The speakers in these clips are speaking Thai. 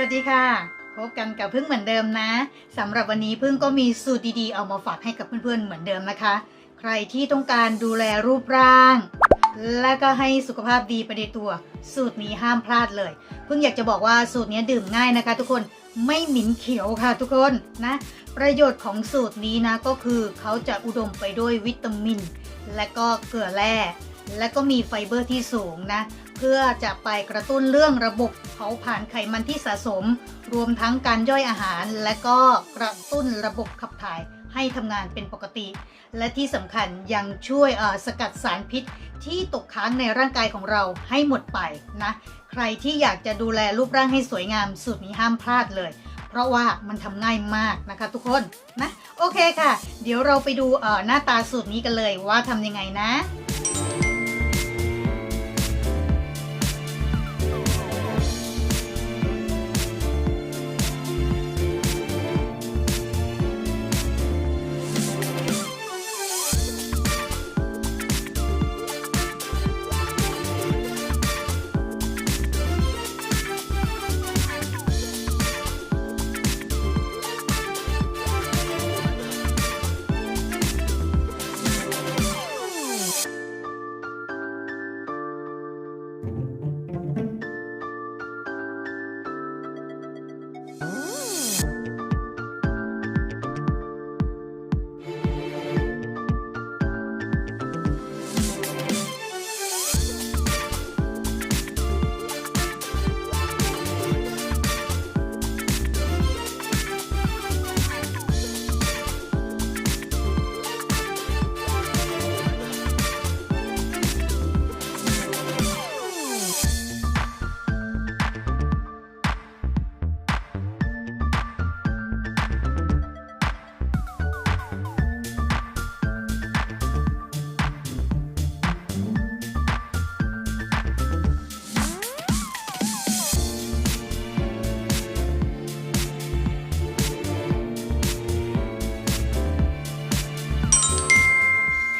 วัสดีค่ะ พบกันกับพึ่งเหมือนเดิมนะสำหรับวันนี้พึ่งก็มีสูตรดีๆเอามาฝากให้กับเพื่อนๆเหมือนเดิมนะคะ ใครที่ต้องการดูแลรูปร่าง และก็ให้สุขภาพดีไปในตัว สูตรนี้ห้ามพลาดเลยพึ่งอยากจะบอกว่าสูตรนี้ดื่มง่ายนะคะ ทุกคนไม่หมิ่นเขียวค่ะทุกคนนะ ประโยชน์ของสูตรนี้นะก็คือเขาจะอุดมไปด้วยวิตามิน และก็เกลือแร่ และก็มีไฟเบอร์ที่สูงนะ เพื่อจะไปกระตุ้นเรื่องระบบเผาผลาญไขมันที่สะสม รวมทั้งการย่อยอาหาร และก็กระตุ้นระบบขับถ่ายให้ทำงานเป็นปกติ และที่สำคัญยังช่วยสกัดสารพิษที่ตกค้างในร่างกายของเราให้หมดไปนะ ใครที่อยากจะดูแลรูปร่างให้สวยงามสูตรนี้ห้ามพลาดเลย เพราะว่ามันทำง่ายมากนะคะทุกคนนะ โอเคค่ะ เดี๋ยวเราไปดูหน้าตาสูตรนี้กันเลยว่าทำยังไงนะ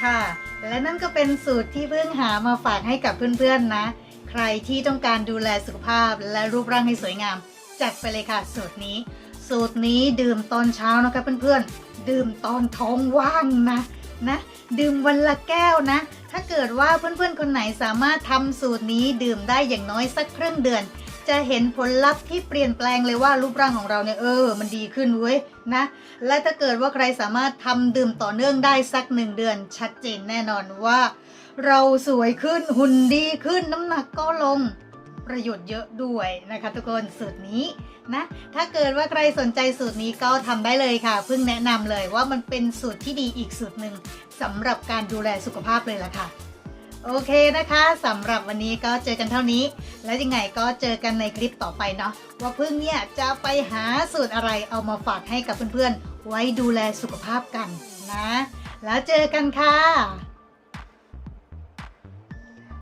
ค่ะ และนั่นก็เป็นสูตรที่เพิ่งหามาฝากให้กับเพื่อนๆนะ ใครที่ต้องการดูแลสุขภาพและรูปร่างให้สวยงาม จัดไปเลยค่ะสูตรนี้ สูตรนี้ดื่มตอนเช้านะคะเพื่อนๆ ดื่มตอนท้องว่างนะนะ ดื่มวันละแก้วนะ ถ้าเกิดว่าเพื่อนๆคนไหนสามารถทำสูตรนี้ดื่มได้อย่างน้อยสักครึ่งเดือน จะเห็นผลลัพธ์ที่เปลี่ยนแปลงเลยว่ารูปร่างของเราเนี่ยเออ มันดีขึ้นเว้ยนะ และถ้าเกิดว่าใครสามารถทำดื่มต่อเนื่องได้สักหนึ่งเดือน ชัดเจนแน่นอนว่า เราสวยขึ้นหุ่นดีขึ้นน้ำหนักก็ลงประโยชน์เยอะด้วยนะคะทุกคนสูตรนี้นะ ถ้าเกิดว่าใครสนใจสูตรนี้ก็ทำได้เลยค่ะ เพิ่งแนะนำเลยว่ามันเป็นสูตรที่ดีอีกสูตรหนึ่งสำหรับการดูแลสุขภาพเลยล่ะค่ะ โอเคนะคะสำหรับวันนี้ก็เจอกันเท่านี้ แล้วยังไงก็เจอกันในคลิปต่อไปเนาะว่าพึ่งเนี่ยจะไปหาสูตรอะไรเอามาฝากให้กับเพื่อนๆ ไว้ดูแลสุขภาพกันนะ แล้วเจอกันค่ะ